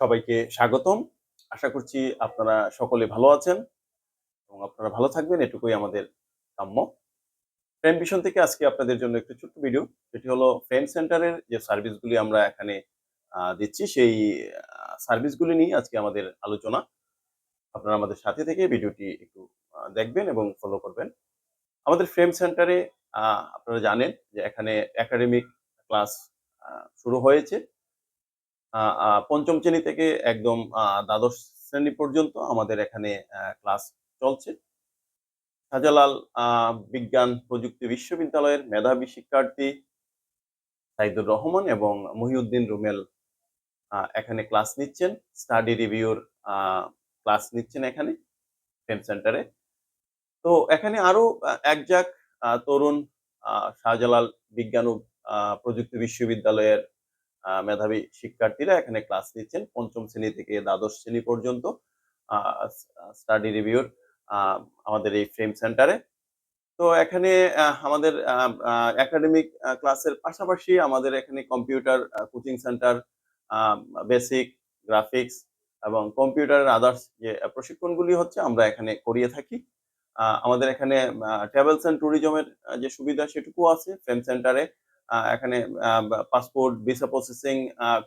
সবাইকে স্বাগতম। আশা করছি আপনারা সকলে ভালো আছেন এবং আপনারা ভালো থাকবেন। এটুকুই আমাদের কাম্য। ফ্রেন্ড ভিশন থেকে আজকে আপনাদের জন্য একটু ছোট্ট ভিডিও যেটি হলো ফ্রেন্ড সেন্টারের যে সার্ভিসগুলি আমরা এখানে দিচ্ছি, সেই সার্ভিসগুলি নিয়ে আজকে আমাদের আলোচনা। আপনারা আমাদের সাথে থেকে ভিডিওটি একটু দেখবেন এবং ফলো করবেন। আমাদের ফ্রেম সেন্টারে আপনারা জানেন যে এখানে একাডেমিক ক্লাস শুরু হয়েছে। পঞ্চম শ্রেণি থেকে একদম দ্বাদশ শ্রেণি পর্যন্ত আমাদের এখানে ক্লাস চলছে। শাহজালাল বিজ্ঞান প্রযুক্তি বিশ্ববিদ্যালয়ের মেধাবী শিক্ষার্থী সাইদুর রহমান এবং মহিউদ্দিন রুমেল এখানে ক্লাস নিচ্ছেন। স্টাডি রিভিউর ক্লাস নিচ্ছেন এখানে ফ্রেম সেন্টারে। তো এখানে আরও আহ, একজাক তরুণ শাহজালাল বিজ্ঞান ও প্রযুক্তি বিশ্ববিদ্যালয়ের মেধাবী শিক্ষার্থীরা এখানে ক্লাস নিচ্ছেন। পঞ্চম শ্রেণি থেকে দ্বাদশ শ্রেণি পর্যন্ত স্টাডি রিভিউর আমাদের এই ফ্রেম সেন্টারে তো এখানে আমাদের একাডেমিক ক্লাসের পাশাপাশি আমাদের এখানে computer coaching centre basic graphics এবং কম্পিউটারের আদার্স যে প্রশিক্ষণগুলি হচ্ছে আমরা এখানে করিয়ে থাকি। আমাদের এখানে ট্রাভেলস অ্যান্ড ট্যুরিজমের যে সুবিধা সেটুকু আছে ফ্রেম সেন্টারে এখানে পাসপোর্ট ভিসা প্রসেসিং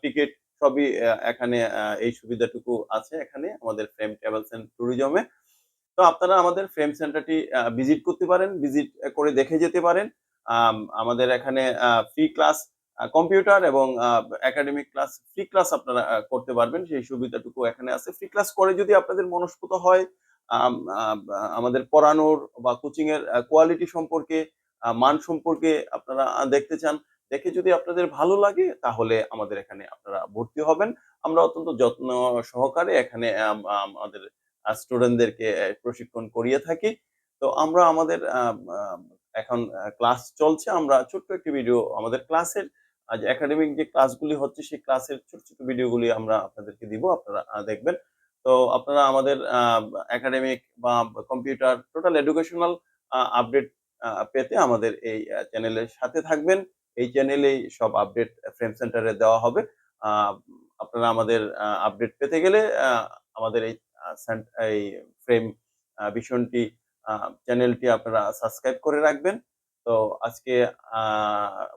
টিকিট সবই এখানে এই সুবিধাটুকু আছে এখানে আমাদের ফ্রেম ট্রাভেলস অ্যান্ড ট্যুরিজমে। তো আপনারা আমাদের ফ্রেম সেন্টারটি ভিজিট করতে পারেন ভিজিট করে দেখে যেতে পারেন। আমাদের এখানে ফ্রি ক্লাস কম্পিউটার এবং একাডেমিক ক্লাস ফ্রি ক্লাস আপনারা করতে পারবেন সেই সুবিধাটুকু এখানে আছে। ফ্রি ক্লাস করে যদি আপনাদের মনস্পুত হয় আম, আম, আমাদের পড়ানোর বা কোচিং এর কোয়ালিটি সম্পর্কে মান সম্পর্কে আপনারা দেখতে চান দেখে যদি আপনাদের ভালো লাগে তাহলে আমাদের এখানে আপনারা ভর্তি হবেন। আমরা অত্যন্ত যত্ন সহকারে এখানে আম, আম, আমাদের স্টুডেন্টদেরকে প্রশিক্ষণ করিয়ে থাকি। তো আমরা আমাদের এখন ক্লাস চলছে। আমরা ছোট্ট একটি ভিডিও আমাদের ক্লাসের আজ একাডেমিক যে ক্লাসগুলি হচ্ছে সেই ক্লাসের ছোট ছোট ভিডিওগুলি আমরা আপনাদেরকে দিব আপনারা দেখবেন। তো আপনারা আমাদের একাডেমিক বা কম্পিউটার টোটাল এডুকেশনাল আপডেট পেতে আমাদের এই চ্যানেলের সাথে থাকবেন। এই চ্যানেলেই সব আপডেট ফ্রেম সেন্টারে দেওয়া হবে। আপনারা আমাদের আপডেট পেতে গেলে আমাদের এই এই ফ্রেম ভীষণটি চ্যানেলটি আপনারা সাবস্ক্রাইব করে রাখবেন। তো আজকে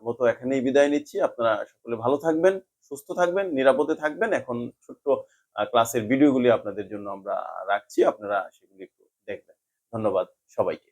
মতো এখানেই বিদায় নিচ্ছি। আপনারা সকলে ভালো থাকবেন, সুস্থ থাকবেন, নিরাপদে থাকবেন। এখন ছোট্ট ক্লাসের ভিডিওগুলি আপনাদের জন্য আমরা রাখছি। আপনারা সেগুলি একটু দেখবেন। ধন্যবাদ সবাইকে।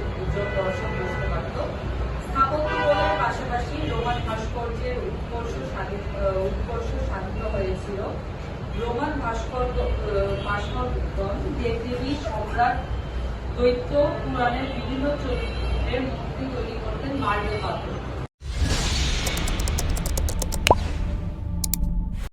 উৎকর্ষ সাধিত হয়েছিল। রোমান ভাস্কর ভাস্করগণ দেবদেবী সম্রাট দৈত্য পুরাণের বিভিন্ন চরিত্রের মূর্তি তৈরি করতেন মার্বেল পাথর